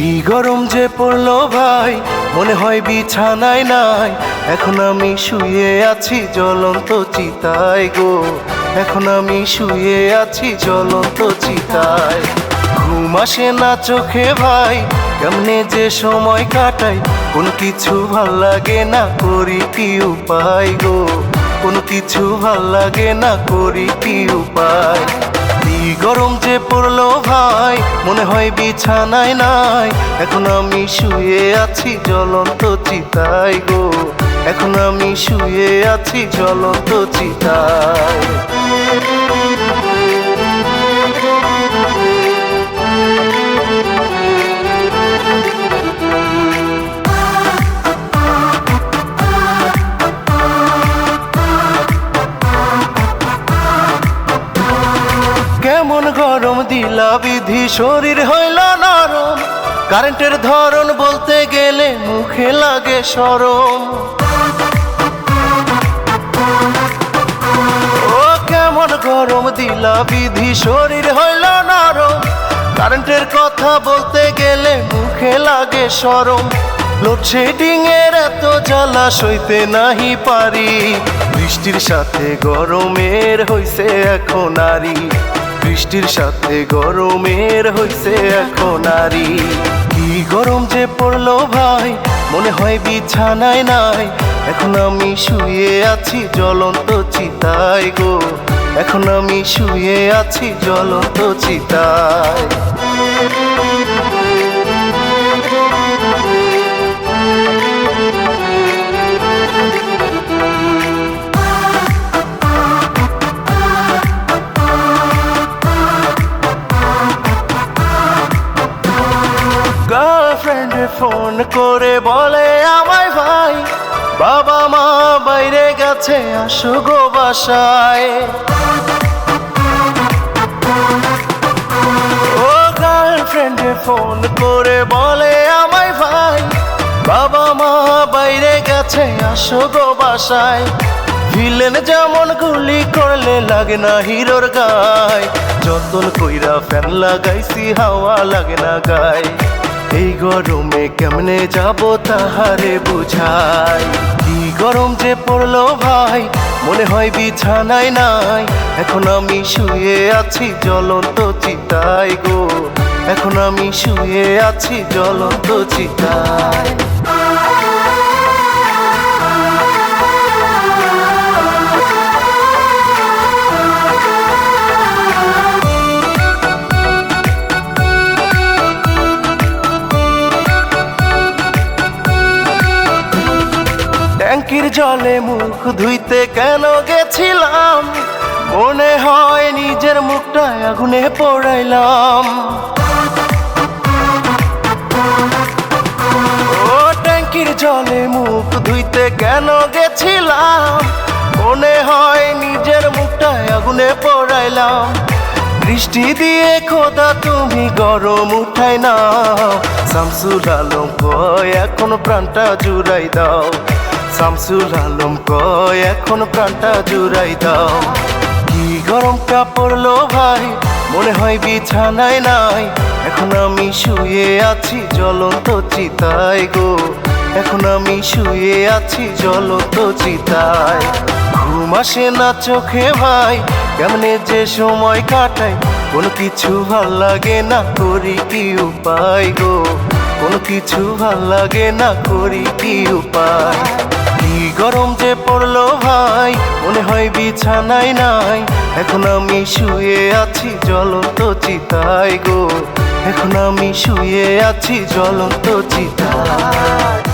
গরম যে পড়ল ভাই? মনে হয় বিছানায় নাই। এখন আমি শুয়ে আছি জ্বলন্ত চিতায় গো। এখন আমি শুয়ে আছি জ্বলন্ত চিতায়। ঘুম আসে না চোখে ভাই, কেমনে যে সময় কাটাই। কোন কিছু ভালো লাগে না করি কি উপায় গো? কোন কিছু ভালো লাগে না করি কি উপায়? কি গরম যে পড়ল ভাই, মনে হয় বিছানায় নাই। এখন আমি শুয়ে আছি জ্বলন্ত চিতাই গো। এখন আমি শুয়ে আছি জ্বলন্ত চিতায়। কেমন গরম দিলা বিধি? শরীর হইল নরম। কারেন্টের ধরন বলতে গেলে মুখে লাগে সরম। ও কেমন গরম দিলা বিধি? শরীর হইল নরম। কারেন্টের কথা বলতে গেলে মুখে লাগে সরম। লোডশেডিং এর এত জ্বালা সইতে নাহি পারি। বৃষ্টির সাথে গরমের হইছে এখন নারী বৃষ্টির সাথে গরমের হয়েছে এখন আরি কি গরম যে পড়ল ভাই, মনে হয় বিছানায় নাই। এখন আমি শুয়ে আছি জ্বলন্ত চিতায় গো। এখন আমি শুয়ে আছি জ্বলন্ত চিতায়। করে বলে আমায় ভাই, বাবা মা বাইরে গেছে, আসো গো বাসায়। ও গার্লফ্রেন্ডে ফোন করে বলে আমায় ভাই, বাবা মা বাইরে গেছে, আসো গো বাসায়। ভিলেন যেমন গুলি করলে লাগে না হিরোর গায়, যতন কইরা ফ্যান লাগাইছি, হাওয়া লাগে না গায়। এই গরমে কেমনে যাব তাহারে বুঝাই? কি গরম যে পড়ল ভাই, মনে হয় বিছানায় নাই। এখন আমি শুয়ে আছি জ্বলন্ত চিতায় গো। এখন আমি শুয়ে আছি জ্বলন্ত চিতায়। ট্যাঙ্কির জলে মুখ ধুইতে কেন গেছিলাম? মনে হয় নিজের মুখটা আগুনে পোড়াইলাম। ও ট্যাঙ্কির জলে মুখ ধুইতে কেন গেছিলাম? মনে হয় নিজের মুখটা আগুনে পোড়াইলাম। বৃষ্টি দিয়ে খোদা তুমি গরম উঠাই না শামসুর আলম কয়, এখন প্রাণটা জুড়াই দাও। শামসুল আলম কয়, এখন প্রাণটা জুড়াই দাও। কি গরমটা পড়ল ভাই, মনে হয় বিছানায় নাই। এখন আমি শুয়ে আছি, জ্বলন্ত চিতায় গো। এখন আমি শুয়ে আছি, জ্বলন্ত চিতায়। ঘুম আসে না চোখে ভাই, কেমনে যে সময় কাটাই কোনো কিছু ভালো লাগে না করি কি উপায় গো। কোনো কিছু ভালো লাগে না করি কি উপায়। গরম যে পড়ল ভাই, মনে হয় বিছানায় নাই। এখন আমি শুয়ে আছি জ্বলন্ত চিতায় গো। এখন আমি শুয়ে আছি জ্বলন্ত চিতায়।